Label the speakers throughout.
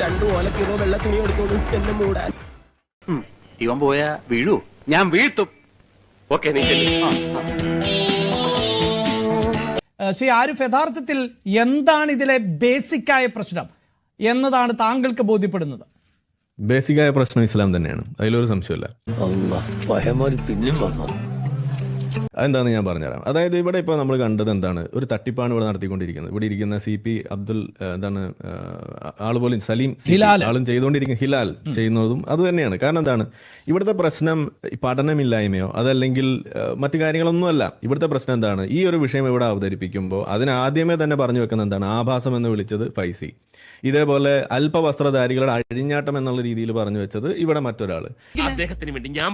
Speaker 1: രണ്ടു ഓലക്കിറോ വെള്ള തുണി എടുത്തോളൂ. എന്നെ മൂടാൻ.
Speaker 2: ഇവൻ പോയാ വീഴൂ. ഞാൻ വീഴ്ത്തും. ഓക്കെ
Speaker 3: ശ്രീ ആരിഫ് യഥാർത്ഥത്തിൽ എന്താണ് ഇതിലെ ബേസിക്കായ പ്രശ്നം എന്നതാണ് താങ്കൾക്ക് ബോധ്യപ്പെടുന്നത്?
Speaker 4: ബേസിക്കായ പ്രശ്നം ഇസ്ലാം തന്നെയാണ്. അതിലൊരു സംശയമില്ല
Speaker 5: പിന്നെ വന്നു.
Speaker 4: അതെന്താന്ന് ഞാൻ പറഞ്ഞുതരാം. അതായത് ഇവിടെ ഇപ്പോൾ നമ്മൾ കണ്ടത് എന്താണ്? ഒരു തട്ടിപ്പാണ് ഇവിടെ നടത്തിക്കൊണ്ടിരിക്കുന്നത്. ഇവിടെ ഇരിക്കുന്ന സി പി അബ്ദുൽ എന്താണ് ആൾ ആൾ പോലും സലീം
Speaker 3: ഹിലാൽ.
Speaker 4: ആളും ചെയ്തുകൊണ്ടിരിക്കുന്ന ഹിലാൽ ചെയ്യുന്നതും അത് തന്നെയാണ്. കാരണം എന്താണ്? ഇവിടുത്തെ പ്രശ്നം പഠനമില്ലായ്മയോ അതല്ലെങ്കിൽ മറ്റു കാര്യങ്ങളൊന്നുമല്ല. ഇവിടുത്തെ പ്രശ്നം എന്താണ്? ഈ ഒരു വിഷയം ഇവിടെ അവതരിപ്പിക്കുമ്പോൾ അതിന് ആദ്യമേ തന്നെ പറഞ്ഞു വെക്കുന്ന എന്താണ്? ആഭാസം എന്ന് വിളിച്ചത് ഫൈസി. ഇതേപോലെ അല്പവസ്ത്രധാരികളുടെ അഴിഞ്ഞാട്ടം എന്നുള്ള രീതിയിൽ പറഞ്ഞു വെച്ചത് ഇവിടെ മറ്റൊരാൾ
Speaker 6: അദ്ദേഹത്തിന് വേണ്ടി ഞാൻ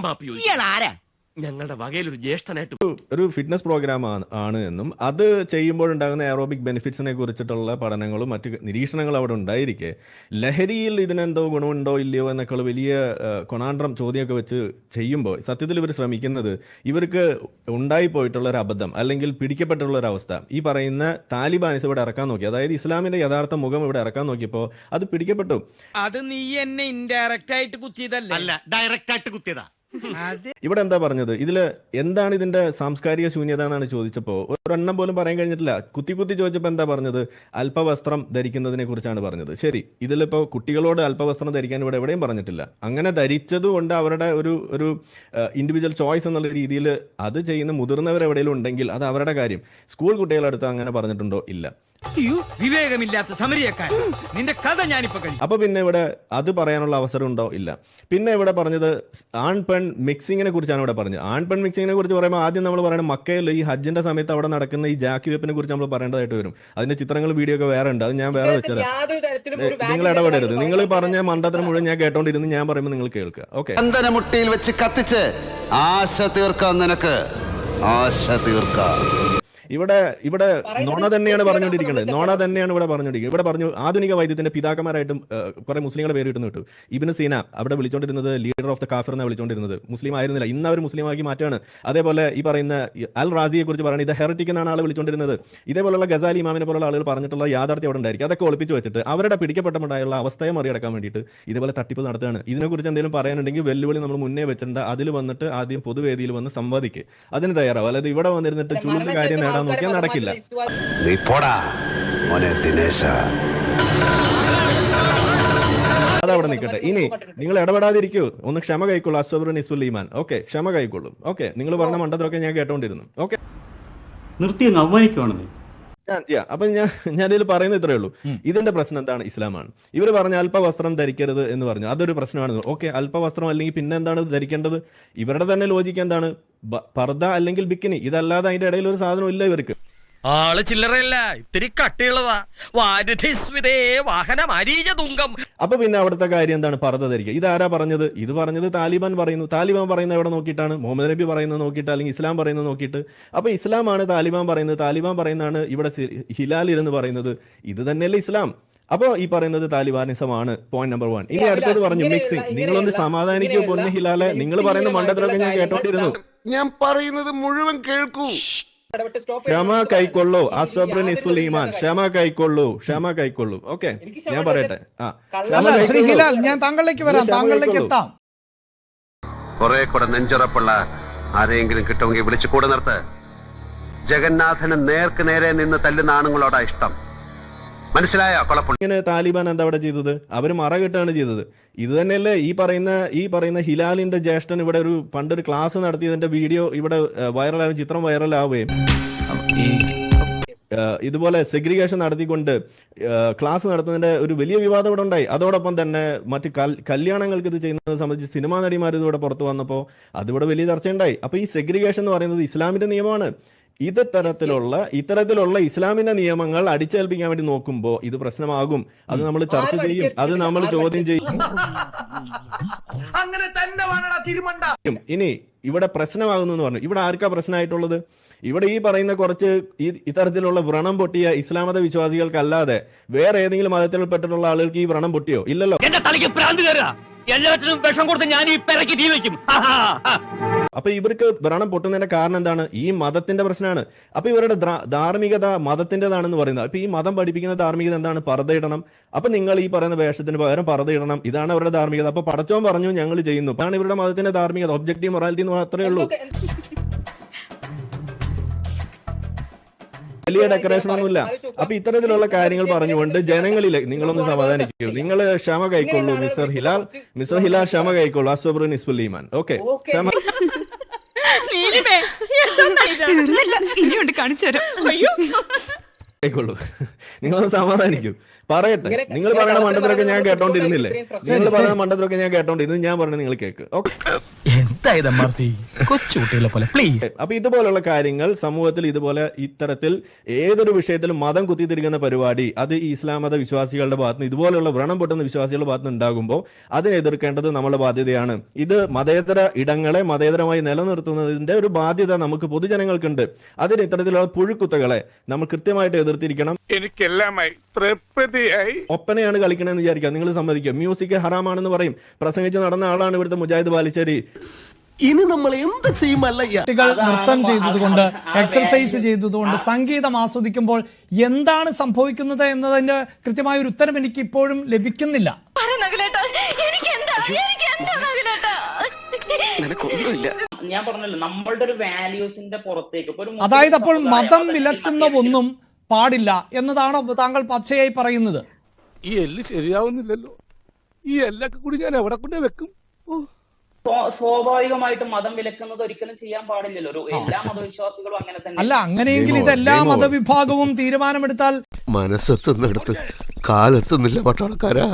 Speaker 6: ഞങ്ങളുടെ വകയിൽ ഒരു ജ്യേഷ്ഠനായിട്ട്
Speaker 4: ഒരു ഫിറ്റ്നസ് പ്രോഗ്രാം ആണ് ആണ് എന്നും. അത് ചെയ്യുമ്പോഴുണ്ടാകുന്ന എയറോബിക് ബെനിഫിറ്റ്സിനെ കുറിച്ചിട്ടുള്ള പഠനങ്ങളും മറ്റ് നിരീക്ഷണങ്ങളും അവിടെ ഉണ്ടായിരിക്കെ. ലഹരിയിൽ ഇതിനെന്തോ ഗുണമുണ്ടോ ഇല്ലയോ എന്നൊക്കെയുള്ള വലിയ കൊണാണ്ട്രം ചോദ്യമൊക്കെ വെച്ച് ചെയ്യുമ്പോൾ സത്യത്തിൽ ഇവർ ശ്രമിക്കുന്നത് ഇവർക്ക് ഉണ്ടായിപ്പോയിട്ടുള്ള ഒരു അബദ്ധം അല്ലെങ്കിൽ പിടിക്കപ്പെട്ടുള്ള ഒരു അവസ്ഥ ഈ പറയുന്ന താലിബാനിസ് ഇവിടെ ഇറക്കാൻ നോക്കി. അതായത് ഇസ്ലാമിന്റെ യഥാർത്ഥ മുഖം ഇവിടെ ഇറക്കാൻ നോക്കിയപ്പോൾ അത് പിടിക്കപ്പെട്ടു.
Speaker 7: അത് നീ എന്നെ ഇൻഡയറക്റ്റ് ആയിട്ട് കുത്തിയതല്ല?
Speaker 6: അല്ല ഡയറക്റ്റ് ആയിട്ട് കുത്തിയതാ.
Speaker 4: ഇവിടെ എന്താ പറഞ്ഞത്? ഇതിൽ എന്താണ് ഇതിന്റെ സാംസ്കാരിക ശൂന്യത എന്നാണ് ചോദിച്ചപ്പോ ഒരെണ്ണം പോലും പറയാൻ കഴിഞ്ഞിട്ടില്ല. കുത്തി കുത്തി ചോദിച്ചപ്പോ എന്താ പറഞ്ഞത്? അല്പവസ്ത്രം ധരിക്കുന്നതിനെ കുറിച്ചാണ് പറഞ്ഞത്. ശരി ഇതിലിപ്പോ കുട്ടികളോട് അല്പവസ്ത്രം ധരിക്കാൻ ഇവിടെ എവിടെയും പറഞ്ഞിട്ടില്ല. അങ്ങനെ ധരിച്ചത് കൊണ്ട് അവരുടെ ഒരു ഒരു ഇൻഡിവിജ്വൽ ചോയ്സ് എന്നുള്ള രീതിയിൽ അത് ചെയ്യുന്ന മുതിർന്നവർ എവിടെയെങ്കിലും ഉണ്ടെങ്കിൽ അത് അവരുടെ കാര്യം. സ്കൂൾ കുട്ടികളടുത്ത് അങ്ങനെ പറഞ്ഞിട്ടുണ്ടോ? ഇല്ല.
Speaker 7: വിവേകമില്ലാത്ത സമരിയക്കാരൻ. നിന്റെ കഥ ഞാനിപ്പോ കഴിഞ്ഞു
Speaker 4: അപ്പൊ പിന്നെ ഇവിടെ അത് പറയാനുള്ള അവസരം ഉണ്ടോ? ഇല്ല. പിന്നെ ഇവിടെ പറഞ്ഞത് ആൺ പെൺ മിക്സിങ്ങിനെ കുറിച്ചാണ് ഇവിടെ പറഞ്ഞത്. ആൺ പെൺ മിക്സിങ്ങിനെ കുറിച്ച് പറയുമ്പോൾ ആദ്യം നമ്മൾ പറയുന്നത് മക്കയിൽ ഈ ഹജ്ജിന്റെ സമയത്ത് അവിടെ നടക്കുന്ന ഈ ജാക്കി വെപ്പിനെ കുറിച്ച് നമ്മൾ പറയേണ്ടതായിട്ട് വരും. അതിന്റെ ചിത്രങ്ങൾ വീഡിയോ ഒക്കെ വേറെ ഉണ്ട്. അത് ഞാൻ വേറെ വെച്ചത് നിങ്ങൾ ഇടപെടരുത്. നിങ്ങൾ പറഞ്ഞ മണ്ടത്തരം മുഴുവൻ ഞാൻ കേട്ടോണ്ടിരുന്ന് ഞാൻ പറയുമ്പോൾ നിങ്ങൾ കേൾക്കുക. ഓക്കെ
Speaker 8: ചന്ദനമുട്ടിയിൽ വെച്ച് കത്തിച്ച് ആശ തീർക്കാം നിനക്ക്. ആശ തീർക്കാം.
Speaker 4: ഇവിടെ ഇവിടെ നോണ തന്നെയാണ് പറഞ്ഞുകൊണ്ടിരിക്കുന്നത്. നോണ തന്നെയാണ് ഇവിടെ പറഞ്ഞുകൊണ്ടിരിക്കുന്നത്. ഇവിടെ പറഞ്ഞു ആധുനിക വൈദ്യത്തിന്റെ പിതാക്കന്മാരായിട്ടും കുറെ മുസ്ലിങ്ങളുടെ പേര് കിട്ടുന്നു കിട്ടും. ഇബിന് സീന അവിടെ വിളിച്ചോണ്ടിരുന്നത് ലീഡർ ഓഫ് ദ കാഫർ എന്നാണ് വിളിച്ചോണ്ടിരുന്നത്. മുസ്ലിം ആയിരുന്നില്ല. ഇന്ന് അവർ മുസ്ലിമാക്കി മാറ്റാണ്. അതേപോലെ ഈ പറയുന്ന അൽ റാസിയെ കുറിച്ച് പറയുന്നത് ഇത് ഹെറിറ്റിക് എന്നാണ് ആൾ വിളിച്ചോണ്ടിരുന്നത്. ഇതേപോലുള്ള ഗസാലി ഇമാമിനെ പോലുള്ള ആളുകൾ പറഞ്ഞിട്ടുള്ള യാഥാർത്ഥ്യം അവിടെ ഉണ്ടായിരിക്കും. അതൊക്കെ ഒളിപ്പിച്ച് വെച്ചിട്ട് അവരുടെ പിടിക്കപ്പെട്ടുണ്ടായുള്ള അവസ്ഥയെ മറികടക്കാൻ വേണ്ടിയിട്ട് ഇതേപോലെ തട്ടിപ്പ് നടത്തുകയാണ്. ഇതിനെക്കുറിച്ച് എന്തെങ്കിലും പറയാനുണ്ടെങ്കിൽ വെല്ലുവിളി നമ്മൾ മുന്നേ വെച്ചിട്ടുണ്ട്. അതിൽ വന്നിട്ട് ആദ്യം പൊതുവേദിയിൽ വന്ന് സംവദിക്കുക അതിന് തയ്യാറാവും. അല്ലാതെ ഇവിടെ വന്നിരുന്നിട്ട് ചൂട് കാര്യം നേടാൻ നോക്കിയാൽ നടക്കില്ല.
Speaker 8: നീ പോടാ മോനെ ദിനേശ.
Speaker 4: അതവിടെ നിൽക്കട്ടെ ഇനി നിങ്ങൾ ഇടപെടാതിരിക്കൂ. ഒന്ന് ക്ഷമ കൈക്കൊള്ളൂ അസ്വബർ നിസ്ഫുൽ ഈമാൻ ഓക്കെ ക്ഷമ കൈക്കൊള്ളും. ഓക്കെ നിങ്ങൾ പറഞ്ഞ മണ്ടത്തിലൊക്കെ ഞാൻ കേട്ടോണ്ടിരുന്നു. ഓക്കെ.
Speaker 9: നിർത്തി അവമാനിക്കുവാണെന്നേ.
Speaker 4: Yeah, അപ്പൊ ഞാൻ ഞാൻ ഇതിൽ പറയുന്നത് ഇത്രയേ ഉള്ളൂ. ഇതിന്റെ പ്രശ്നം എന്താണ്? ഇസ്ലാമാണ്. ഇവർ പറഞ്ഞ അല്പവസ്ത്രം ധരിക്കരുത് എന്ന് പറഞ്ഞു. അതൊരു പ്രശ്നമാണ്. ഓക്കെ അല്പവസ്ത്രം അല്ലെങ്കിൽ പിന്നെ എന്താണ് ധരിക്കേണ്ടത്? ഇവരുടെ തന്നെ ലോജിക്ക് എന്താണ്? പർദ്ദ അല്ലെങ്കിൽ ബിക്കിനി. ഇതല്ലാതെ അതിന്റെ ഇടയിൽ ഒരു സാധനം ഇല്ല ഇവർക്ക്.
Speaker 7: ആൾ ചില്ലറയല്ല ഇത്തിരി കട്ടിയുള്ളതാ. വാരിധിസ്വിതേ തുങ്കം.
Speaker 4: അപ്പൊ പിന്നെ അവിടുത്തെ കാര്യം എന്താണ്? പറഞ്ഞത് ധരിക്കുക. ഇതാരാ പറഞ്ഞത്? ഇത് പറഞ്ഞത് താലിബാൻ പറയുന്നു. താലിബാൻ പറയുന്നത് എവിടെ നോക്കിയിട്ടാണ്? മുഹമ്മദ് നബി പറയുന്നത് നോക്കിയിട്ട് അല്ലെങ്കിൽ ഇസ്ലാം പറയുന്നത് നോക്കിയിട്ട്. അപ്പൊ ഇസ്ലാമാണ് താലിബാൻ പറയുന്നത്. താലിബാൻ പറയുന്നതാണ് ഇവിടെ ഹിലാൽ ഇരുന്ന് പറയുന്നത്. ഇത് തന്നെയല്ലേ ഇസ്ലാം. അപ്പോ ഈ പറയുന്നത് താലിബാനിസമാണ്. പോയിന്റ് നമ്പർ വൺ ഇനി അടുത്തത് പറഞ്ഞു. മിക്സിംഗ് നിങ്ങളൊന്ന് സമാധാനിക്കൂ പൊന്ന് ഹിലാലെ. നിങ്ങൾ പറയുന്ന മണ്ടത്തിലൊക്കെ ഞാൻ കേട്ടോണ്ടിരുന്നു.
Speaker 8: ഞാൻ പറയുന്നത് മുഴുവൻ കേൾക്കൂ.
Speaker 4: ക്ഷമ കൈക്കൊള്ളൂ. അസബ്രൻ ഇസ്ഫുൽ ഈമാൻ. ക്ഷമ കൈക്കൊള്ളൂ. ക്ഷമ കൈക്കൊള്ളൂ. ഓക്കെ. ഞാൻ പറയട്ടെ. ആ.
Speaker 3: ശ്രീ ഹിലാൽ ഞാൻ താങ്കളിലേക്ക് വരാം. താങ്കളിലേക്ക് എത്താം.
Speaker 8: കുറെ കൂടെ നെഞ്ചുറപ്പുള്ള ആരെങ്കിലും കിട്ടുമെങ്കിൽ വിളിച്ചു കൂടെ നിർത്ത്. ജഗന്നാഥന് നേർക്ക് നേരെ നിന്ന് തല്ലുന്ന ആണുങ്ങളോടാ ഇഷ്ടം. മനസ്സിലായോ
Speaker 4: ഇങ്ങനെ താലിബാൻ എന്താ അവിടെ ചെയ്തത്? അവർ മറ കെട്ടാണ് ചെയ്തത്. ഇത് തന്നെയല്ലേ ഈ പറയുന്ന ഈ പറയുന്ന ഹിലാലിന്റെ ജ്യേഷ്ഠൻ ഇവിടെ ഒരു പണ്ടൊരു ക്ലാസ് നടത്തിയതിന്റെ വീഡിയോ ഇവിടെ വൈറലാവും ചിത്രം വൈറലാവുകയും. ഇതുപോലെ സെഗ്രിഗേഷൻ നടത്തിക്കൊണ്ട് ക്ലാസ് നടത്തുന്നതിന്റെ ഒരു വലിയ വിവാദം ഇവിടെ ഉണ്ടായി. അതോടൊപ്പം തന്നെ മറ്റ് കല്യാണങ്ങൾക്ക് ഇത് ചെയ്യുന്നത് സംബന്ധിച്ച് സിനിമാ നടിമാർ ഇതിവിടെ പുറത്തു വന്നപ്പോൾ അതിവിടെ വലിയ ചർച്ചയുണ്ടായി. അപ്പൊ ഈ സെഗ്രിഗേഷൻ എന്ന് പറയുന്നത് ഇസ്ലാമിന്റെ നിയമമാണ്. ഇത് തരത്തിലുള്ള ഇത്തരത്തിലുള്ള ഇസ്ലാമിന്റെ നിയമങ്ങൾ അടിച്ചേൽപ്പിക്കാൻ വേണ്ടി നോക്കുമ്പോ ഇത് പ്രശ്നമാകും. അത് നമ്മൾ ചർച്ച ചെയ്യും. അത് നമ്മൾ ചോദ്യം ചെയ്യും.
Speaker 7: അങ്ങനെ തന്നെ
Speaker 4: ഇനി ഇവിടെ പ്രശ്നമാകുന്നു എന്ന് പറഞ്ഞു. ഇവിടെ ആർക്കാ പ്രശ്നമായിട്ടുള്ളത്? ഇവിടെ ഈ പറയുന്ന കുറച്ച് ഈ ഇത്തരത്തിലുള്ള വ്രണം പൊട്ടിയ ഇസ്ലാമത വിശ്വാസികൾക്കല്ലാതെ വേറെ ഏതെങ്കിലും മതത്തിൽപ്പെട്ടിട്ടുള്ള ആളുകൾക്ക് ഈ വ്രണം പൊട്ടിയോ? ഇല്ലല്ലോ.
Speaker 2: എന്റെ തലയ്ക്ക് പ്രാന്ത് എല്ലാത്തിനും വിഷം കൊടുത്ത് ഞാൻ ഈ പെരക്ക് തീ വെക്കും.
Speaker 4: അപ്പൊ ഇവർക്ക് വ്രണം പൊട്ടുന്നതിന്റെ കാരണം എന്താണ്? ഈ മതത്തിന്റെ പ്രശ്നമാണ്. അപ്പൊ ഇവരുടെ ധാർമ്മികത മതത്തിന്റേതാണെന്ന് പറയുന്നത്. അപ്പൊ ഈ മതം പഠിപ്പിക്കുന്ന ധാർമ്മികത എന്താണ്? പറതയിടണം അപ്പൊ നിങ്ങൾ ഈ പറയുന്ന വേഷത്തിന് പകരം പറതയിടണം ഇതാണ് അവരുടെ ധാർമ്മികത. അപ്പൊ പടച്ചോൻ പറഞ്ഞു ഞങ്ങൾ ചെയ്യുന്നു. അതാണ് ഇവരുടെ മതത്തിന്റെ ധാർമ്മികത. ഒബ്ജക്റ്റീവ് മൊറാലിറ്റി എന്ന് പറഞ്ഞാൽ അത്രേ ഉള്ളൂ വലിയ ഡെക്കറേഷൻ ഒന്നുമില്ല. അപ്പൊ ഇത്തരത്തിലുള്ള കാര്യങ്ങൾ പറഞ്ഞുകൊണ്ട് ജനങ്ങളിലെ നിങ്ങളൊന്ന് സമാധാനിക്കൂ. നിങ്ങൾ ക്ഷമ കൈക്കൊള്ളൂ മിസ്റ്റർ ഹിലാൽ. മിസ്റ്റർ ഹിലാൽ ക്ഷമ കൈക്കൊള്ളൂ. അസോബ്രീമാൻ നിസ്ബുൽ ഈമാൻ. ഓക്കെ. ക്ഷമ
Speaker 10: ഇനിയുണ്ട് കാണിച്ചു തരാം. അയ്യോ.
Speaker 4: നിങ്ങളൊന്ന് സമാധാനിക്കൂ. പറയട്ടെ. നിങ്ങൾ പറയുന്ന മണ്ടത്തിലൊക്കെ ഞാൻ കേട്ടോണ്ടിരുന്നില്ലേ? നിങ്ങൾ പറയുന്ന മണ്ടത്തിലൊക്കെ ഞാൻ കേട്ടോണ്ടിരുന്നു ഞാൻ പറയുന്നത് നിങ്ങൾ കേക്ക്. ഓക്കെ.
Speaker 1: എന്താ മർസി കൊച്ചുകുട്ടികളെ പോലെ പ്ലീസ്
Speaker 4: അപ്പൊ ഇതുപോലുള്ള കാര്യങ്ങൾ സമൂഹത്തിൽ ഇതുപോലെ ഇത്തരത്തിൽ ഏതൊരു വിഷയത്തിലും മതം കുത്തിത്തിരിക്കുന്ന പരിപാടി അത് ഈ ഇസ്ലാം മത വിശ്വാസികളുടെ ഭാഗത്ത് ഇതുപോലുള്ള വ്രണം പൊട്ടുന്ന വിശ്വാസികളുടെ ഭാഗത്ത് നിന്ന് ഉണ്ടാകുമ്പോൾ അതിനെ എതിർക്കേണ്ടത് നമ്മുടെ ബാധ്യതയാണ്. ഇത് മതേതര ഇടങ്ങളെ മതേതരമായി നിലനിർത്തുന്നതിന്റെ ഒരു ബാധ്യത നമുക്ക് പൊതുജനങ്ങൾക്കുണ്ട്. അതിന് ഇത്തരത്തിലുള്ള പുഴുക്കുത്തകളെ നമ്മൾ കൃത്യമായിട്ട് എതിർത്തിരിക്കണം.
Speaker 2: എനിക്കെല്ലാമായി തൃപ്തിയായി.
Speaker 4: ഒപ്പനയാണ് കളിക്കണമെന്ന് വിചാരിക്കാം. നിങ്ങൾ സമ്മതിക്കും? മ്യൂസിക് ഹറാമാണെന്ന് പറയും. പ്രസംഗിച്ച് നടന്ന ആളാണ് ഇവിടുത്തെ മുജാഹിദ് ബാലിശ്ശേരി.
Speaker 1: ഇനി നമ്മൾ എന്ത് ചെയ്യും അല്ലയ്യ?
Speaker 3: കുട്ടികൾ നൃത്തം ചെയ്തതുകൊണ്ട് എക്സർസൈസ് ചെയ്തതുകൊണ്ട് സംഗീതം ആസ്വദിക്കുമ്പോൾ എന്താണ് സംഭവിക്കുന്നത് എന്നതിന്റെ കൃത്യമായ ഒരു ഉത്തരം എനിക്ക് ഇപ്പോഴും ലഭിക്കുന്നില്ല
Speaker 11: ഞാൻ പറഞ്ഞല്ലോ നമ്മളുടെ ഒരു വാല്യൂസിന്റെ പുറത്തേക്ക് ഒരു
Speaker 3: അതായത് അപ്പോൾ മതം വിലക്കുന്ന ഒന്നും പാടില്ല എന്നതാണോ താങ്കൾ പച്ചയായി പറയുന്നത്.
Speaker 1: ഈ എല്ല് ശരിയാവുന്നില്ലല്ലോ. ഈ എല്ലൊക്കെ കൂടി ഞാൻ എവിടെ കൊണ്ടേ വെക്കും?
Speaker 11: സ്വാഭാവികമായിട്ടും മതം വിലക്കുന്നത് ഒരിക്കലും ചെയ്യാൻ പാടില്ലല്ലോ. ഒരു എല്ലാ മതവിശ്വാസികളും അങ്ങനെ തന്നെ.
Speaker 3: അല്ല അങ്ങനെയെങ്കിൽ ഇതെല്ലാ. മതവിഭാഗവും തീരുമാനമെടുത്താൽ
Speaker 5: മനസ്സെത്തുന്നിടത്ത് കാലെത്തുന്നില്ല പട്ടാളക്കാരാ.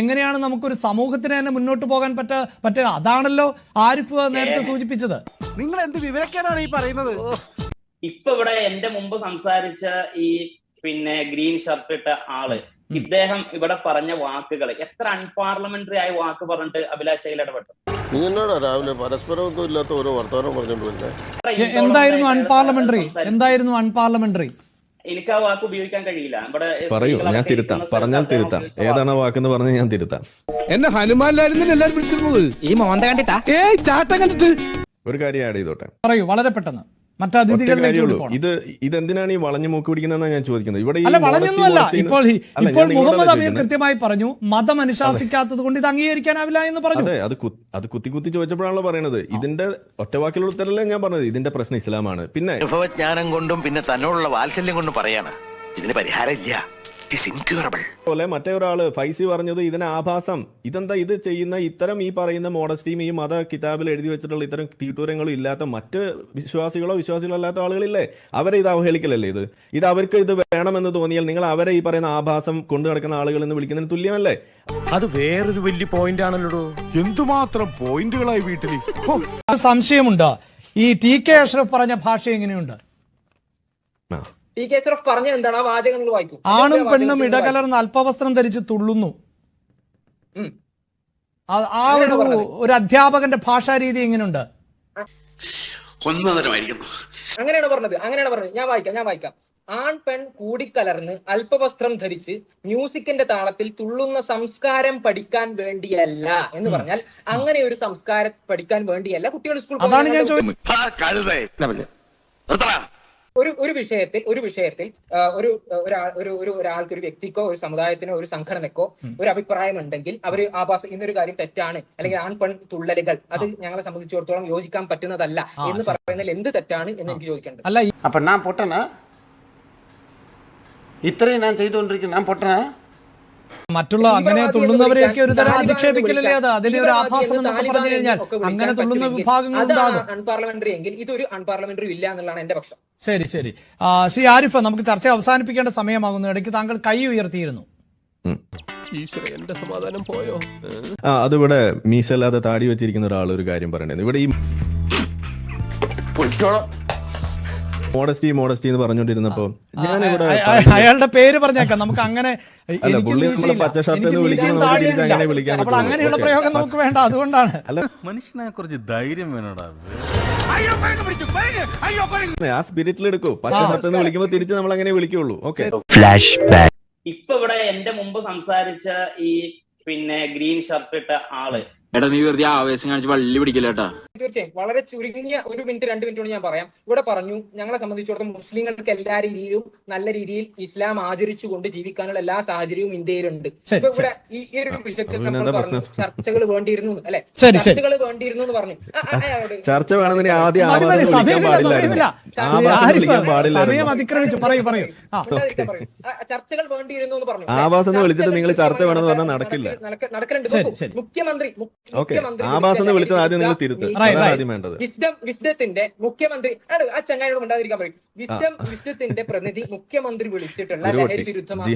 Speaker 3: എങ്ങനെയാണ് നമുക്കൊരു സമൂഹത്തിന് തന്നെ മുന്നോട്ട് പോകാൻ പറ്റ പറ്റുക അതാണല്ലോ ആരിഫ് നേരത്തെ സൂചിപ്പിച്ചത്.
Speaker 1: നിങ്ങൾ എന്ത് വിവരക്കാരാണ് ഈ പറയുന്നത്?
Speaker 11: ഇപ്പൊ ഇവിടെ എന്റെ മുമ്പ് സംസാരിച്ച ഈ പിന്നെ ഗ്രീൻ ഷർട്ട് ഇട്ട ആൾ ഇദ്ദേഹം ഇവിടെ പറഞ്ഞ വാക്കുകൾ എത്ര അൺപാർലമെന്ററി ആയ വാക്ക് പറഞ്ഞിട്ട് അഭിലാഷയിൽ ഇടപെട്ടു?
Speaker 5: നീ എന്നോടാ രാവിലെ പരസ്പരമൊന്നും ഇല്ലാത്ത ഓരോ വർത്തമാനം പറഞ്ഞോണ്ട്
Speaker 3: എന്തായിരുന്നു അൺപാർലമെന്ററി എന്തായിരുന്നു അൺപാർലമെന്ററി
Speaker 11: എനിക്ക് ആ വാക്ക് ഉപയോഗിക്കാൻ കഴിയില്ല. ഇവിടെ
Speaker 4: പറയൂ ഞാൻ തിരുത്താം. പറഞ്ഞാൽ തിരുത്താം. ഏതാണ് വാക്ക്. വാക്കെന്ന് പറഞ്ഞാൽ ഞാൻ തിരുത്താം.
Speaker 1: എന്നെ ഹനുമാനിലായിരുന്നു എല്ലാരും വിളിച്ചിരുന്നത്?
Speaker 10: ഈ മോന്ത കണ്ടിട്ടാ?
Speaker 1: ഏയ് ചാട്ടം കണ്ടിട്ട്.
Speaker 4: ഒരു കാര്യം ആഡ് ചെയ്തോട്ടെ.
Speaker 3: പറയൂ വളരെ പെട്ടെന്ന്.
Speaker 4: ഇത് ഇതെന്തിനാണ് ഈ വളഞ്ഞു മൂക്ക് പിടിക്കുന്നതെന്നാണ് ഞാൻ ചോദിക്കുന്നത്? ഇവിടെ
Speaker 3: അല്ല വളഞ്ഞൊന്നുമല്ല ഇപ്പോൾ ഇപ്പോൾ മുഹമ്മദ് അമീർ കൃത്യമായി പറഞ്ഞു മതം അനുശാസിക്കാത്തത് കൊണ്ട് ഇത് അംഗീകരിക്കാനാവില്ല എന്ന് പറഞ്ഞു.
Speaker 4: അതെ അത് അത് കുത്തി കുത്തി ചോദിച്ചപ്പോഴാണല്ലോ പറയുന്നത് ഇതിന്റെ ഒറ്റവാക്കിലുള്ള ഉത്തരല്ലേ ഞാൻ പറഞ്ഞത്. ഇതിന്റെ പ്രശ്നം ഇസ്ലാമാണ്. പിന്നെ
Speaker 6: വിഭവജ്ഞാനം കൊണ്ടും പിന്നെ തന്നോടുള്ള വാത്സല്യം കൊണ്ടും പറയാണ്. ഇതിന് പരിഹാരം ഇല്ല ഇറ്റ് ഇൻക്യൂറബിൾ
Speaker 4: പോലെ മറ്റേ ഒരാൾ ഫൈസി പറഞ്ഞത് ഇതിന് ആഭാസം. ഇതെന്താ ഇത് ചെയ്യുന്ന? ഇത്തരം ഈ പറയുന്ന മോഡസ്റ്റിയും ഈ മത കിതാബിൽ എഴുതി വെച്ചിട്ടുള്ള ഇത്തരം തീട്ടൂരങ്ങളും ഇല്ലാത്ത മറ്റ് വിശ്വാസികളോ വിശ്വാസികളോ അല്ലാത്ത ആളുകളില്ലേ? അവരെ ഇത് അവഹേളിക്കലല്ലേ ഇത്? ഇത് അവർക്ക് ഇത് വേണമെന്ന് തോന്നിയാൽ നിങ്ങൾ അവരെ ഈ പറയുന്ന ആഭാസം കൊണ്ടു നടക്കുന്ന ആളുകൾ എന്ന് വിളിക്കുന്നതിന് തുല്യമല്ലേ?
Speaker 5: അത് വേറൊരു വലിയ പോയിന്റ് ആണല്ലോ എന്തുമാത്രം പോയിന്റുകളായി വീട്ടിൽ
Speaker 3: സംശയമുണ്ടോ സംശയമുണ്ട്. ഈ ടി കെ അഷ്റഫ് പറഞ്ഞ ഭാഷ എങ്ങനെയുണ്ട്?
Speaker 4: ആ.
Speaker 11: ടി കെ എസ് പറഞ്ഞത് എന്താണ്? ആ വാചകം നിങ്ങൾ വായിക്കും.
Speaker 3: ആണും പെണ്ണും ഇടകലർന്ന് അല്പവസ്ത്രം ധരിച്ച് തുള്ളുന്നു. ആ- ഒരു ഒരു അധ്യാപകന്റെ ഭാഷാരീതി എങ്ങനെയുണ്ട്?
Speaker 11: അങ്ങനെയാണ് പറഞ്ഞത്. അങ്ങനെയാണ് പറഞ്ഞത്. ഞാൻ വായിക്കാം ഞാൻ വായിക്കാം. ആൺ പെൺ കൂടിക്കലർന്ന് അല്പവസ്ത്രം ധരിച്ച് മ്യൂസിക്കിന്റെ താളത്തിൽ തുള്ളുന്ന സംസ്കാരം പഠിക്കാൻ വേണ്ടിയല്ല എന്ന് പറഞ്ഞാൽ അങ്ങനെ ഒരു സംസ്കാരം പഠിക്കാൻ വേണ്ടിയല്ല കുട്ടികൾ സ്കൂൾ
Speaker 3: അതാണ് ഞാൻ ചോദിക്കുന്നത്
Speaker 11: ഒരു ഒരു വിഷയത്തിൽ ഒരു വിഷയത്തിൽ ഒരു ഒരു ഒരു ഒരാൾക്ക് ഒരു വ്യക്തിക്കോ ഒരു സമുദായത്തിനോ ഒരു സംഘടനക്കോ ഒരു അഭിപ്രായം ഉണ്ടെങ്കിൽ അവർ ആ ഭാഷ ഇന്നൊരു കാര്യം തെറ്റാണ് അല്ലെങ്കിൽ ആൺ പെൺ തുള്ളലുകൾ അത് ഞങ്ങളെ സംബന്ധിച്ചിടത്തോളം യോജിക്കാൻ പറ്റുന്നതല്ല എന്ന് പറയുന്നതിൽ എന്ത് തെറ്റാണ് എന്ന് എനിക്ക് ചോദിക്കേണ്ടത്.
Speaker 3: അല്ല
Speaker 9: അപ്പൊ ഞാൻ പൊട്ടന? ഇത്രയും ഞാൻ ചെയ്തുകൊണ്ടിരിക്കുന്നു. ഞാൻ പൊട്ടനാ?
Speaker 3: മറ്റുള്ള അങ്ങനെ തുള്ളുന്നവരെയൊക്കെ ഒരു തരം അധിക്ഷേപിക്കലല്ലേ? അത് അതിന് ഒരു ആഭാസം എന്നൊക്കെ പറഞ്ഞു കഴിഞ്ഞാൽ അങ്ങനെ തുള്ളുന്ന വിഭാഗങ്ങൾ ഉണ്ടാകും.
Speaker 11: അൺപാർലമെന്ററി എങ്കിൽ ഇതൊരു അൺപാർലമെന്ററി ഇല്ല എന്നുള്ളതാണ് എന്റെ പക്ഷം.
Speaker 3: ശരി ശരി. ശ്രീ ആരിഫ് നമുക്ക് ചർച്ച അവസാനിപ്പിക്കേണ്ട സമയമാകുന്നു. ഇടയ്ക്ക് താങ്കൾ കൈ ഉയർത്തിയിരുന്നു.
Speaker 1: എന്റെ സമാധാനം പോയോ?
Speaker 4: ആ അതിവിടെ മീശല്ലാതെ താടി വെച്ചിരിക്കുന്ന ഒരാൾ ഒരു കാര്യം പറയണേ. ഇവിടെ ഈ മോഡസ്റ്റി മോഡസ്റ്റി എന്ന് പറഞ്ഞോണ്ടിരുന്നപ്പോ
Speaker 3: അയ- അയാളുടെ പേര് പറഞ്ഞേക്കാം. നമുക്ക് അങ്ങനെ അങ്ങനെയുള്ള പ്രയോഗം നമുക്ക് വേണ്ട അതുകൊണ്ടാണ്.
Speaker 5: മനുഷ്യനെ കുറച്ച് ധൈര്യം വേണോടാ
Speaker 4: ആ സ്പിരിറ്റിൽ എടുക്കൂ. പച്ച ഷർട്ട് എന്ന് വിളിക്കുമ്പോൾ തിരിച്ച് നമ്മൾ അങ്ങനെ വിളിക്കുള്ളൂ. ഓക്കെ.
Speaker 5: ഫ്ലാഷ് ബാക്ക്
Speaker 11: ഇപ്പൊ ഇവിടെ എന്റെ മുമ്പ് സംസാരിച്ച ഈ പിന്നെ ഗ്രീൻ ഷർട്ട് ഇട്ട ആൾ
Speaker 7: എടാ നീ വെറുതെ ആവേശം കാണിച്ച് വള്ളി പിടിക്കില്ലേട്ടാ
Speaker 11: തീർച്ചയായും. വളരെ ചുരുങ്ങിയ ഒരു മിനിറ്റ് രണ്ട് മിനിറ്റ് കൊണ്ട് ഞാൻ പറയാം. ഇവിടെ പറഞ്ഞു ഞങ്ങളെ സംബന്ധിച്ചിടത്തോളം മുസ്ലിങ്ങൾക്ക് എല്ലാ രീതിയിലും നല്ല രീതിയിൽ ഇസ്ലാം ആചരിച്ചുകൊണ്ട് ജീവിക്കാനുള്ള എല്ലാ സാഹചര്യവും ഇന്ത്യയിലുണ്ട്. ഇപ്പൊ ഇവിടെ ഈ ഈ ഒരു വിഷയത്തിൽ നമ്മൾ പറഞ്ഞു ചർച്ചകൾ വേണ്ടിയിരുന്നു അല്ലെ?
Speaker 3: ശരി, ശരി.
Speaker 11: ചർച്ചകൾ വേണ്ടിയിരുന്നു എന്ന് പറഞ്ഞു. ആ, ആ, അയാളോട്
Speaker 4: ചർച്ച വേണമെന്ന് ആദ്യം
Speaker 3: മതി മതി
Speaker 4: ആവാസം വിളിക്കാൻ
Speaker 3: സമയമില്ല സമയമില്ല.
Speaker 4: ആവാസം
Speaker 3: ആരിഫ്
Speaker 4: വിളിക്കാൻ
Speaker 3: സമയം
Speaker 4: പാടില്ലായിരുന്നു.
Speaker 3: അതിക്രമിച്ചു. പറയൂ പറയൂ. ആ.
Speaker 11: ഉണ്ടാതിരിക്കാൻ പറയൂ. ആ, ചർച്ചകൾ വേണ്ടിയിരുന്നു എന്ന് പറഞ്ഞു.
Speaker 4: ആവാസം എന്ന് വിളിച്ചിട്ട് നിങ്ങൾ ചർച്ച വേണമെന്ന് പറഞ്ഞാൽ നടക്കില്ല.
Speaker 11: നടക്ക- നടക്കലുണ്ട്.
Speaker 3: ശരി,
Speaker 11: നോക്കൂ.
Speaker 3: ശരി.
Speaker 11: മുഖ്യമന്ത്രി മു-
Speaker 4: ഓക്കെ. എന്ന് വിളിച്ചത് ആദ്യം നിങ്ങൾ തിരുത്ത്. ആദ്യം വേണ്ടത്.
Speaker 11: വിസ്ഡം വിസ്ഡത്തിന്റെ മുഖ്യമന്ത്രി ആ ചങ്ങായിയോട് ഉണ്ടാതിരിക്കാൻ പറയും. വിസ്ഡം വിസ്ഡത്തിന്റെ പ്രതിനിധി മുഖ്യമന്ത്രി വിളിച്ചിട്ടുള്ള. ലഹരി വിരുദ്ധമായ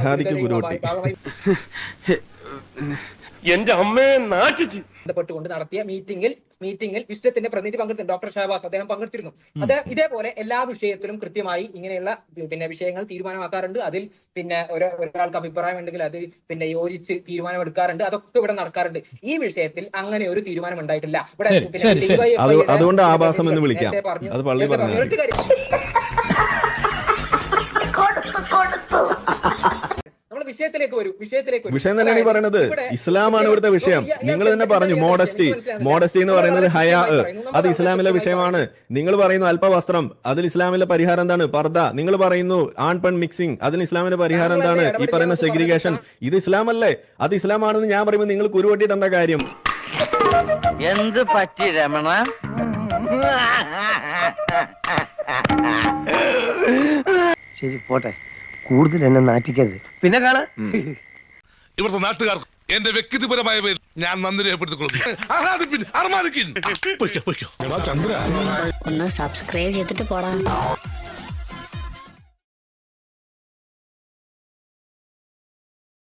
Speaker 1: എന്റെ അമ്മയെ നാട്ടിച്ച്.
Speaker 11: ബന്ധപ്പെട്ടുകൊണ്ട് നടത്തിയ മീറ്റിംഗിൽ മീറ്റിംഗിൽ വിശ്വത്തിന്റെ പ്രതിനിധി പങ്കെടുത്തു ഡോക്ടർ ഷഹബാസ് അദ്ദേഹം പങ്കെടുത്തിരുന്നു. അത് ഇതേപോലെ എല്ലാ വിഷയത്തിലും കൃത്യമായി ഇങ്ങനെയുള്ള പിന്നെ വിഷയങ്ങൾ തീരുമാനമാക്കാറുണ്ട്. അതിൽ പിന്നെ ഒരു ഒരാൾക്ക് അഭിപ്രായം ഉണ്ടെങ്കിൽ അത് പിന്നെ യോജിച്ച് തീരുമാനമെടുക്കാറുണ്ട്. അതൊക്കെ ഇവിടെ നടക്കാറുണ്ട്. ഈ വിഷയത്തിൽ അങ്ങനെ ഒരു തീരുമാനം ഉണ്ടായിട്ടില്ല ഇവിടെ
Speaker 4: അതുകൊണ്ട് ആഭാസം എന്ന് വിളിക്കാം. അത് പള്ളി
Speaker 11: പറഞ്ഞു. വിഷയത്തിലേക്ക് വരും വിഷയത്തിലേക്ക്.
Speaker 4: വിഷയം തന്നെയാണ് ഈ പറയുന്നത്. ഇസ്ലാമാണ് ഇവിടുത്തെ വിഷയം. നിങ്ങൾ തന്നെ പറഞ്ഞു മോഡസ്റ്റി മോഡസ്റ്റി എന്ന് പറയുന്നത് ഹയാ അത് ഇസ്ലാമിലെ വിഷയമാണ്. നിങ്ങൾ പറയുന്നു അല്പവസ്ത്രം അതിൽ ഇസ്ലാമിലെ പരിഹാരം എന്താണ്? പർദ നിങ്ങൾ പറയുന്നു ആൺ പെൺ മിക്സിംഗ് അതിന് ഇസ്ലാമിന്റെ പരിഹാരം എന്താണ്? ഈ പറയുന്ന സെഗ്രിഗേഷൻ ഇത് ഇസ്ലാം അല്ലേ അത് ഇസ്ലാമാണെന്ന് ഞാൻ പറയുമ്പോൾ നിങ്ങൾ കുരുവട്ടിട്ട് എന്താ കാര്യം?
Speaker 10: എന്ത് പറ്റി രമണ? ശരി പോട്ടെ. കൂടുതൽ എന്നെ നാറ്റിക്കരുത്. പിന്നെ കാണാ.
Speaker 1: ഇവിടുത്തെ നാട്ടുകാർ എന്റെ വ്യക്തിപരമായ പേര് ഞാൻ നന്ദി രേഖപ്പെടുത്തിക്കൊള്ളുന്നു
Speaker 12: ഒന്ന് സബ്സ്ക്രൈബ് ചെയ്തിട്ട് പോടാ.